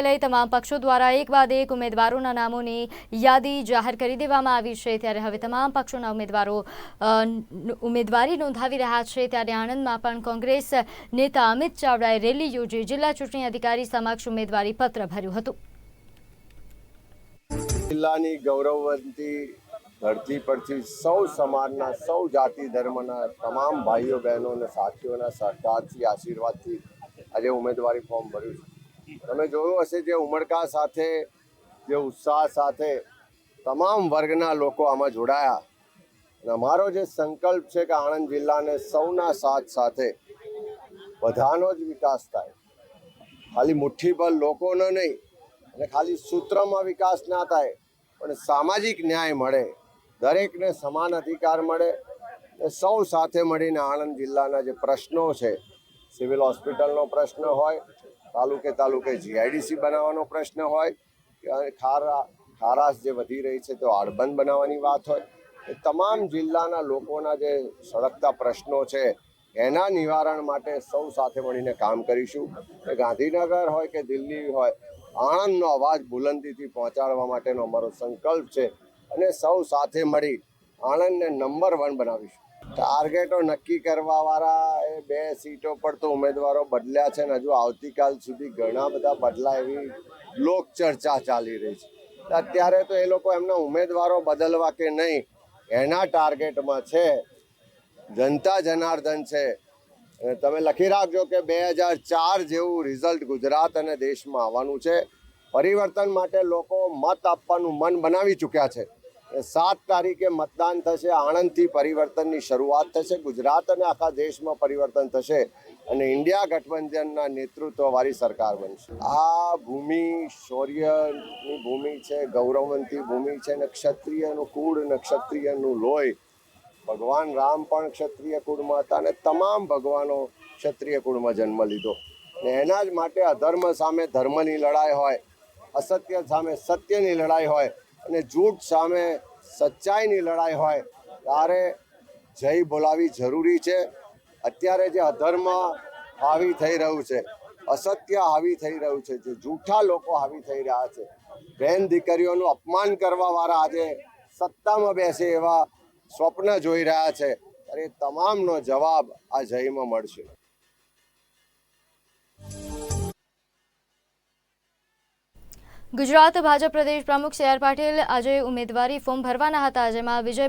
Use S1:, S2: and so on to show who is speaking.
S1: લઈ તમામ પક્ષો દ્વારા એક બાદ એક ઉમેદવારોના નામોની યાદી જાહેર કરી દેવામાં આવી છે. ત્યારે હવે તમામ પક્ષોના ઉમેદવારો ઉમેદવારી નોંધાવી રહ્યા છે. ત્યારે આણંદમાં પણ કોંગ્રેસ નેતા અમિત ચાવડાએ રેલી યોજી. જિલ્લા ચૂંટણી અધિકારી સમક્ષ ઉમેદવારી પત્ર ભર્યું હતું.
S2: જિલ્લાની ગૌરવવંતી ધરતી પરથી સૌ સમાજના, સૌ જાતિ ધર્મના તમામ ભાઈઓ, બહેનો અને સાથીઓના સહકારથી, આશીર્વાદથી આજે ઉમેદવારી ફોર્મ ભર્યું છે. તમે જોયું હશે જે ઉમળકા સાથે, જે ઉત્સાહ સાથે તમામ વર્ગના લોકો આમાં જોડાયા. અને અમારો જે સંકલ્પ છે કે આણંદ જિલ્લાને સૌના સાથ સાથે બધાનો જ વિકાસ થાય. ખાલી મુઠ્ઠીભર લોકોનો નહીં, અને ખાલી સૂત્રમાં વિકાસ ના થાય, પણ સામાજિક ન્યાય મળે, દરેકને સમાન અધિકાર મળે એ સૌ સાથે મળીને આણંદ જિલ્લાના જે પ્રશ્નો છે, સિવિલ હોસ્પિટલનો પ્રશ્ન હોય તાલુકે તાલુકે જીઆઈડીસી બનાવવાનો પ્રશ્ન હોય ખારા ખારાશ જે વધી રહી છે તો આડબંધ બનાવવાની વાત હોય. એ તમામ જિલ્લાના લોકોના જે સળગતા પ્રશ્નો છે એના નિવારણ માટે સૌ સાથે મળીને કામ કરીશું. ગાંધીનગર હોય કે દિલ્હી હોય, આણંદનો અવાજ બુલંદીથી પહોંચાડવા માટેનો અમારો સંકલ્પ છે. અને સૌ સાથે મળી આણંદને નંબર વન બનાવીશું. ટાર્ગેટો નક્કી કરવા વાળા એ બે સીટો પર તો ઉમેદવારો બદલ્યા છે ને હજુ આવતીકાલ સુધી ઘણા બધા બદલા એવી લોક ચર્ચા ચાલી રહી છે. અત્યારે તો એ લોકો એમના ઉમેદવારો બદલવા કે નહીં, એના ટાર્ગેટમાં છે. જનતા જનાર્દન છે. અને તમે લખી રાખજો કે બે હજાર ચાર જેવું રિઝલ્ટ ગુજરાત અને દેશમાં આવવાનું છે. પરિવર્તન માટે લોકો મત આપવાનું મન બનાવી ચૂક્યા છે. સાત તારીખે મતદાન થશે, આણંદથી પરિવર્તનની શરૂઆત થશે, ગુજરાત અને આખા દેશમાં પરિવર્તન થશે અને ઇન્ડિયા ગઠબંધનના નેતૃત્વવાળી સરકાર બનશે. આ ભૂમિ શૌર્યની ભૂમિ છે, ગૌરવવંતી ભૂમિ છે અને ક્ષત્રિયનું કુળ અને ક્ષત્રિયનું લોહી. ભગવાન રામ પણ ક્ષત્રિય કુળમાં હતા અને તમામ ભગવાનો ક્ષત્રિય કુળમાં જન્મ લીધો. ને એના જ માટે અધર્મ સામે ધર્મની લડાઈ હોય, અસત્ય સામે સત્યની લડાઈ હોય અને જૂઠ સામે સચ્ચાઈની લડાઈ હોય, ત્યારે જય બોલાવી જરૂરી છે. અત્યારે જે અધર્મ હાવી થઈ રહ્યું છે, અસત્ય હાવી થઈ રહ્યું છે, જે જૂઠા લોકો હાવી થઈ રહ્યા છે બહેન દીકરીઓનું અપમાન કરવાવાળા આજે સત્તામાં બેસે એવા સ્વપ્ન જોઈ રહ્યા છે. અને તમામનો જવાબ આ જયમાં મળશે.
S1: ગુજરાત ભાજપ પ્રદેશ પ્રમુખ સી આર પાટીલ આજે ઉમેદવારી ફોર્મ ભરવાના હતા જેમાં વિજય